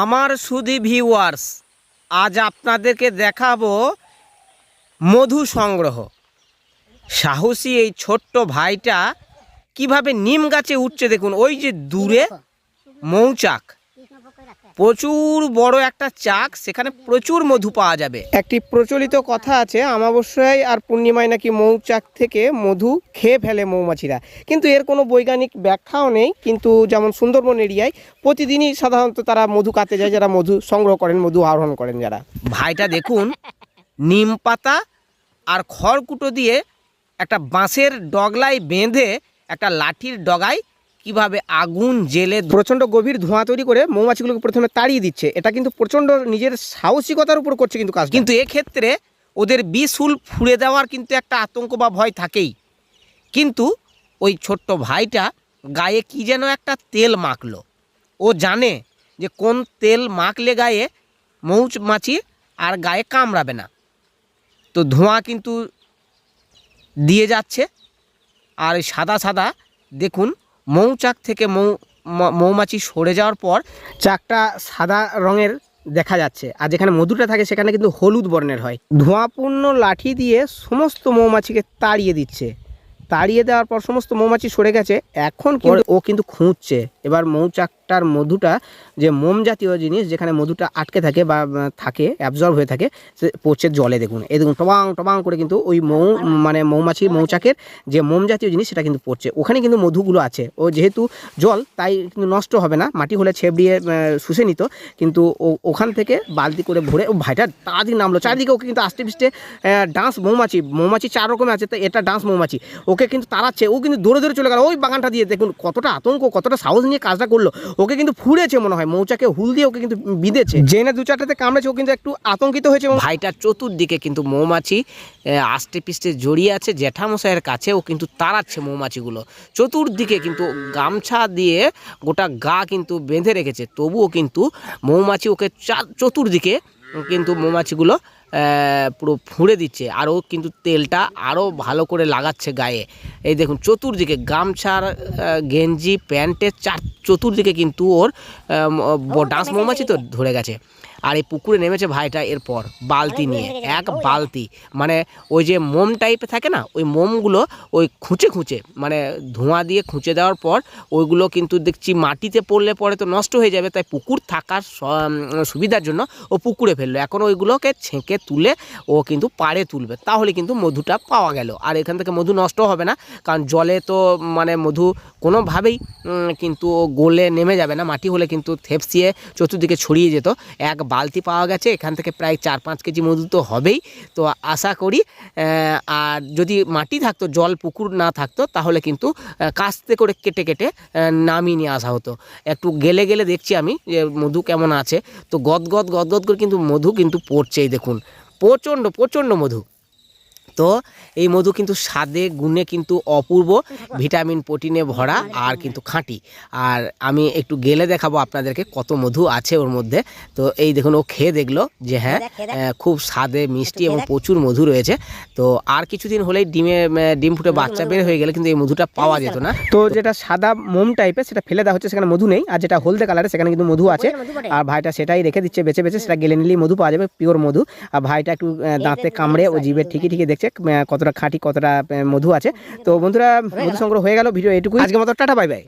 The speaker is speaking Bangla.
আমার সুধি ভিউয়ার্স আজ আপনাদেরকে দেখাবো মধু সংগ্রহ। সাহসী এই ছোট্ট ভাইটা কীভাবে নিম গাছে উঠছে দেখুন ওই যে দূরে মৌচাক। প্রচুর বড় একটা চাক সেখানে প্রচুর মধু পাওয়া যাবে। একটি প্রচলিত কথা আছে অমাবস্যায় আর পূর্ণিমায় নাকি মৌচাক থেকে মধু খেয়ে ফেলে মৌমাছিরা। কিন্তু এর কোনো বৈজ্ঞানিক ব্যাখ্যাও নেই কিন্তু যেমন সুন্দরবন এরিয়ায় প্রতিদিনই সাধারণত তারা মধু কাতে যায় যারা মধু সংগ্রহ করেন মধু আহরণ করেন যারা। ভাইটা দেখুন নিম পাতা আর খড়কুটো দিয়ে একটা বাঁশের ডগলায় বেঁধে একটা লাঠির ডগায় কীভাবে আগুন জেলে প্রচণ্ড গভীর ধোঁয়া তৈরি করে মৌমাছিগুলোকে প্রথমে তাড়িয়ে দিচ্ছে। এটা কিন্তু প্রচণ্ড নিজের সাহসিকতার উপর করছে কিন্তু কাজ কিন্তু এক্ষেত্রে ওদের বিশুল ফুঁড়ে দেওয়ার কিন্তু একটা আতঙ্ক বা ভয় থাকেই। কিন্তু ওই ছোট্ট ভাইটা গায়ে কি যেন একটা তেল মাখলো। ও জানে যে কোন তেল মাখলে গায়ে মৌমাছি আর গায়ে কামড়াবে না। তো ধোঁয়া কিন্তু দিয়ে যাচ্ছে। আর সাদা সাদা দেখুন মৌচাক থেকে মৌ মৌমাছি সরে যাওয়ার পর চাকটা সাদা রঙের দেখা যাচ্ছে। আর যেখানে মধুটা থাকে সেখানে কিন্তু হলুদ বর্ণের হয়। ধোঁয়াপূর্ণ লাঠি দিয়ে সমস্ত মৌমাছিকে তাড়িয়ে দিচ্ছে। তাড়িয়ে দেওয়ার পর সমস্ত মৌমাছি সরে গেছে। এখন কিন্তু ও কিন্তু খুঁজছে। এবার মৌচাকটার মধুটা যে মোম জাতীয় জিনিস যেখানে মধুটা আটকে থাকে বা থাকে অ্যাবজর্ব হয়ে থাকে, সে পড়ছে জলে, দেখুন। এই দেখুন, টবাং টবাং করে কিন্তু ওই মৌ মানে মৌমাছি মৌচাকের যে মোম জাতীয় জিনিস সেটা কিন্তু পড়ছে। ওখানে কিন্তু মধুগুলো আছে। ও যেহেতু জল, তাই কিন্তু নষ্ট হবে না। মাটি হলে ছেবড়িয়ে শুষে নিত। কিন্তু ও- ওখান থেকে বালতি করে ভরে, ও ভাইটা তাড়াতাড়ি নামলো। চারিদিকে ওকে কিন্তু আস্তে পিষ্টে ডান্স মৌমাছি মৌমাছি চার রকমের আছে, তো এটা ডান্স মৌমাছি। ওকে কিন্তু তাড়াচ্ছে, ও কিন্তু দৌড়ে দৌড়ে চলে গেল। ওই বাগানটা দিয়ে, দেখুন, কতটা আতঙ্ক, কতটা সাহস নিয়ে কাজটা করল। ওকে কিন্তু ফুড়েছে মনে হয় মৌচাকে হুল দিয়ে ওকে কিন্তু বিঁধেছে। জেনে দু চারটাতে কামড়েছে ও কিন্তু একটু আতঙ্কিত হয়েছে ভাইটার চতুর্দিকে কিন্তু মৌমাছি আষ্টে পিষ্টে জড়িয়ে আছে জ্যাঠামশাইয়ের কাছে ও কিন্তু তাড়াচ্ছে মৌমাছিগুলো। চতুর্দিকে কিন্তু গামছা দিয়ে গোটা গা কিন্তু বেঁধে রেখেছে তবুও কিন্তু মৌমাছি ওকে চতুর্দিকে কিন্তু মৌমাছিগুলো পুরো ফুঁড়ে দিচ্ছে। আরও ও কিন্তু তেলটা আরও ভালো করে লাগাচ্ছে গায়ে। এই দেখুন চতুর্দিকে গামছার গেঞ্জি প্যান্টের চার চতুর্দিকে কিন্তু ওর ডান্স মৌমাছি তো ধরে গেছে। আর এই পুকুরে নেমেছে ভাইটা এরপর বালতি নিয়ে এক বালতি। মানে ওই যে মোম টাইপের থাকে না ওই মোমগুলো ওই খুঁচে খুঁচে মানে ধোঁয়া দিয়ে খুঁচে দেওয়ার পর ওইগুলো কিন্তু দেখছি মাটিতে পড়লে পরে তো নষ্ট হয়ে যাবে তাই পুকুর থাকার সুবিধার জন্য ও পুকুরে ফেলল। এখন ওইগুলোকে ছেঁকে তুলে ও কিন্তু পাড়ে তুলবে। তাহলে কিন্তু মধুটা পাওয়া গেল। আর এখান থেকে মধু নষ্ট হবে না কারণ জলে তো মানে মধু কোনোভাবেই কিন্তু গলে নেমে যাবে না। মাটি হলে কিন্তু থেপসিয়ে চতুর্দিকে ছড়িয়ে যেত। এক বালতি পাওয়া গেছে, এখান থেকে প্রায় চার পাঁচ কেজি মধু তো হবেই। তো আশা করি আর যদি মাটি থাকতো, জল, পুকুর না থাকতো, তাহলে কিন্তু কাস্তে করে কেটে কেটে নামিয়ে নিয়ে আসা হতো। একটু গেলে গেলে দেখছি আমি যে মধু কেমন আছে। তো গদগদ গদগদ করে কিন্তু মধু কিন্তু পড়ছেই, দেখুন। প্রচণ্ড প্রচণ্ড মধু। তো এই মধু কিন্তু স্বাদে গুণে কিন্তু অপূর্ব। ভিটামিন প্রোটিনে ভরা আর কিন্তু খাঁটি। আর আমি একটু গেলে দেখাবো আপনাদেরকে কত মধু আছে ওর মধ্যে। তো এই দেখুন ও খেয়ে দেখল যে হ্যাঁ খুব স্বাদে মিষ্টি এবং প্রচুর মধু রয়েছে। তো আর কিছুদিন হলেই ডিমে ডিম ফুটে বাচ্চা বের হয়ে গেলে কিন্তু এই মধুটা পাওয়া যেত না। তো যেটা সাদা মোম টাইপের সেটা ফেলে দেওয়া হচ্ছে সেখানে মধু নেই। আর যেটা হলদে কালারের সেখানে কিন্তু মধু আছে। আর ভাইটা সেটাই রেখে দিচ্ছে বেছে বেছে। সেটা গেলে নিলেই মধু পাওয়া যাবে পিওর মধু। আর ভাইটা একটু দাঁতে কামড়ে ও জিভে ঠিকই ঠিকই দেখছে। আহ, কতটা খাঁটি কতটা মধু আছে। তো বন্ধুরা মধু সংগ্রহ হয়ে গেল ভিডিও এটুকুই। আজকে মতো টাটা বাই বাই।